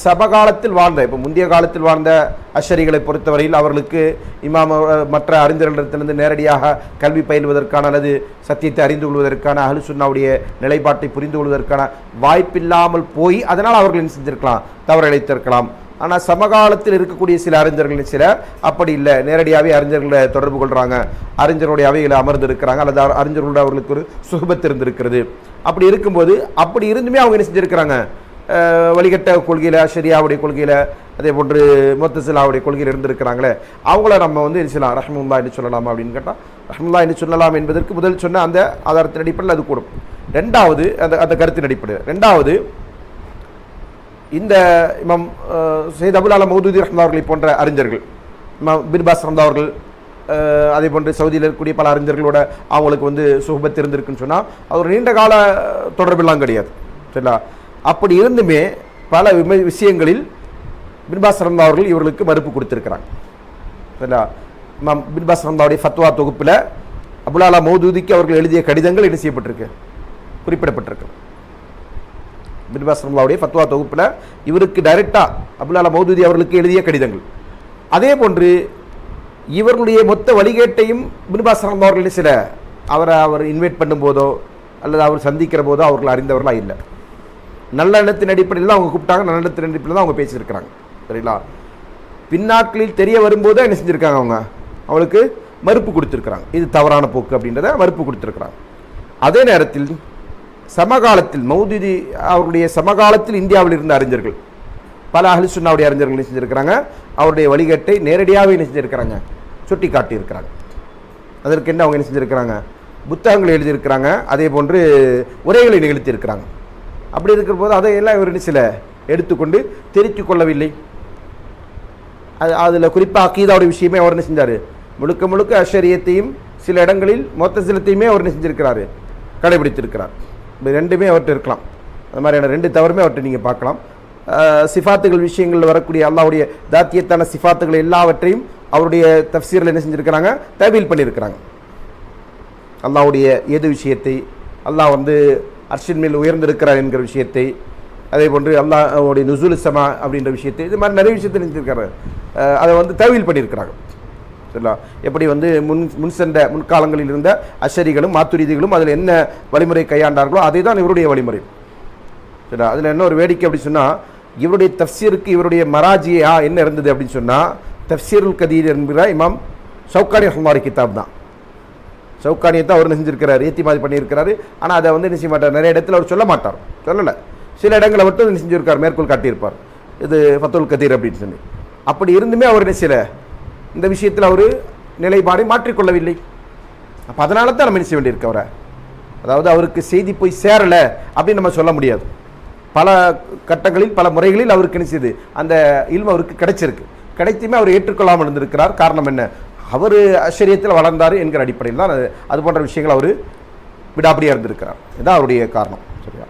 சமகாலத்தில் வாழ்ந்த இப்போ முந்தைய காலத்தில் வாழ்ந்த அஷரிகளை பொறுத்தவரையில் அவர்களுக்கு இமாம மற்ற அறிஞர்களிடத்திலிருந்து நேரடியாக கல்வி பயில்வதற்கான அல்லது சத்தியத்தை அறிந்து கொள்வதற்கான அலுசுன்னாவுடைய நிலைப்பாட்டை புரிந்து கொள்வதற்கான வாய்ப்பில்லாமல் போய் அதனால் அவர்கள் என்ன செஞ்சிருக்கலாம்? தவறு இழைத்திருக்கலாம் ஆனால் சமகாலத்தில் இருக்கக்கூடிய சில அறிஞர்கள் சில அப்படி இல்லை. நேரடியாகவே அறிஞர்களை தொடர்பு கொள்கிறாங்க அறிஞருடைய அவைகளை அமர்ந்து இருக்கிறாங்க. அல்லது அறிஞர்களோட அவர்களுக்கு ஒரு சுகபத்து இருந்திருக்கிறது அப்படி இருக்கும்போது அப்படி இருந்துமே அவங்க என்ன செஞ்சுருக்கிறாங்க? வழிகட்ட கொள்கையில் ஷரியாவுடைய கொள்கையில் அதே போன்று மொத்தசிலாவுடைய கொள்கையில் இருந்திருக்கிறாங்களே அவங்கள நம்ம வந்து என்ன செய்யலாம் ரஹமுல்லா என்று சொல்லலாமா அப்படின்னு கேட்டால் ரஹமுல்லா என்று சொல்லலாம் என்பதற்கு முதல் சொன்ன அந்த ஆதாரத்தின் அடிப்படையில் அது கூடும். ரெண்டாவது அந்த அந்த கருத்தின் அடிப்படையில். ரெண்டாவது இந்த இமாம் அஹ், சையத் அபுல் மௌதூதி ரஹ்மதா அவர்களை போன்ற அறிஞர்கள் இமாம் பின்பாஸ் ரம்தா அவர்கள் அதே போன்று சவுதியில் இருக்கக்கூடிய பல அறிஞர்களோட அவங்களுக்கு வந்து சுகபத் இருந்திருக்குன்னு சொன்னால் அது ஒரு நீண்ட கால தொடர்பெல்லாம் கிடையாது. சரிங்களா? அப்படி இருந்துமே பல விம- விஷயங்களில் பின்பாஸ் அவர்கள் இவர்களுக்கு மறுப்பு கொடுத்துருக்கிறாங்க. சரிங்களா? இமாம் பின்பாஸ் ஃபத்வா தொகுப்பில் அபுலாலா மௌதூதிக்கு அவர்கள் எழுதிய கடிதங்கள் என்ன செய்யப்பட்டிருக்கு? குறிப்பிடப்பட்டிருக்கு பின்பாசரந்தாவுடைய ஃபத்வா தொகுப்பில் இவருக்கு டைரெக்டாக அபுலாலா மௌதூதி அவர்களுக்கு எழுதிய கடிதங்கள். அதே போன்று இவர்களுடைய மொத்த வழிகேட்டையும் பின்பாஸ் அவர்கள் சில அவரை அவர் இன்வைட் பண்ணும்போதோ அல்லது அவர் சந்திக்கிற போதோ அவர்கள் அறிந்தவர்களாக இல்லை. நல்ல எண்ணத்தின் அடிப்படையில் தான் அவங்க கூப்பிட்டாங்க நல்ல எண்ணத்தின் அடிப்படையில் தான் அவங்க பேசியிருக்கிறாங்க. சரிங்களா? பின்னாட்களில் தெரிய வரும்போது என்ன செஞ்சுருக்காங்க அவங்க? அவளுக்கு மறுப்பு கொடுத்துருக்குறாங்க. இது தவறான போக்கு அப்படின்றத மறுப்பு கொடுத்துருக்குறாங்க. அதே நேரத்தில் சமகாலத்தில் மௌதுதி அவருடைய சமகாலத்தில் இந்தியாவில் இருந்த அறிஞர்கள் பல அஹ்லுசுன்னாவுடைய அறிஞர்கள் என்ன செஞ்சுருக்கிறாங்க? அவருடைய வழிகட்டை நேரடியாகவே என்ன செஞ்சுருக்கிறாங்க? சுட்டி காட்டியிருக்கிறாங்க அதற்கு என்ன அவங்க என்ன செஞ்சுருக்கிறாங்க? புத்தகங்கள் எழுதியிருக்கிறாங்க. அதே போன்று உரைகளை நிகழ்த்தியிருக்கிறாங்க. அப்படி இருக்கிற போது அதையெல்லாம் இவர் என்ன சில எடுத்துக்கொண்டு தெரித்து கொள்ளவில்லை. அது அதில் குறிப்பாக அக்கீதாவுடைய விஷயமே அவர் என்ன செஞ்சார்? முழுக்க முழுக்க அஷரியத்தையும் சில இடங்களில் மொத்த சிலத்தையுமே அவர் என்ன செஞ்சிருக்கிறாரு? கடைபிடித்திருக்கிறார். இப்போ ரெண்டுமே அவர்கிட்ட இருக்கலாம். அது மாதிரியான ரெண்டு தவறுமே அவர்கிட்ட நீங்கள் பார்க்கலாம். சிஃபாத்துகள் விஷயங்களில் வரக்கூடிய அல்லாவுடைய தாத்தியத்தான சிஃபாத்துகள் எல்லாவற்றையும் அவருடைய தஃசீரில் என்ன செஞ்சுருக்கிறாங்க? தபீல் பண்ணியிருக்கிறாங்க அல்லாவுடைய ஏது விஷயத்தை? அல்லாஹ் வந்து அர்ஷின் மேல் உயர்ந்திருக்கிறார் என்கிற விஷயத்தை அதே போன்று அல்லாஹோடைய நுசுலிசமா அப்படின்ற விஷயத்தை இது மாதிரி நிறைய விஷயத்தை நினைச்சிருக்காரு அதை வந்து தவியல் பண்ணியிருக்கிறாங்க. சரிங்களா? எப்படி வந்து முன் முன் சென்ற முன்காலங்களில் இருந்த அஷரிகளும் மாத்துரிதிகளும் அதில் என்ன வழிமுறை கையாண்டார்களோ அதே தான் இவருடைய வழிமுறை. சரிங்களா? அதில் என்ன ஒரு வேடிக்கை அப்படி சொன்னால் இவருடைய தஃப்சீருக்கு இவருடைய மராஜியா என்ன இருந்தது அப்படின்னு சொன்னால் தஃப்சீருல் கதீர் என்கிற இமாம் சவுக்கானி ஹமாரி கிதாப் தான். சவுக்கானியை தான் அவர் என்ன செஞ்சிருக்கிறாரு? ஏத்தி மாதிரி பண்ணியிருக்கிறாரு. ஆனால் அதை வந்து நிச்சய மாட்டார்? நிறைய இடத்துல அவர் சொல்ல மாட்டார். சொல்லலை. சில இடங்களை மட்டும் என்ன செஞ்சிருக்கார்? மேற்கோள் காட்டியிருப்பார். இது ஃபத்துல் கதீர் அப்படின்னு சொல்லி. அப்படி இருந்துமே அவர் என்ன இந்த விஷயத்தில் அவர் நிலைப்பாடை மாற்றிக்கொள்ளவில்லை. அப்போ அதனால தான் நம்ம என்ன செய்ய வேண்டியிருக்கு அவரை? அதாவது அவருக்கு செய்தி போய் சேரலை அப்படின்னு நம்ம சொல்ல முடியாது. பல கட்டங்களில் பல முறைகளில் அவருக்கு நினைச்சது அந்த இல்மு அவருக்கு கிடைச்சிருக்கு. கிடைத்துமே அவர் ஏற்றுக்கொள்ளாமல் இருந்திருக்கிறார். காரணம் என்ன? அவர் ஆச்சரியத்தில் வளர்ந்தார் என்கிற அடிப்படையில் தான் அது அது போன்ற விஷயங்கள் அவர் விடாப்படியாக இருந்திருக்கிறார். இதுதான் அவருடைய காரணம் சரியா?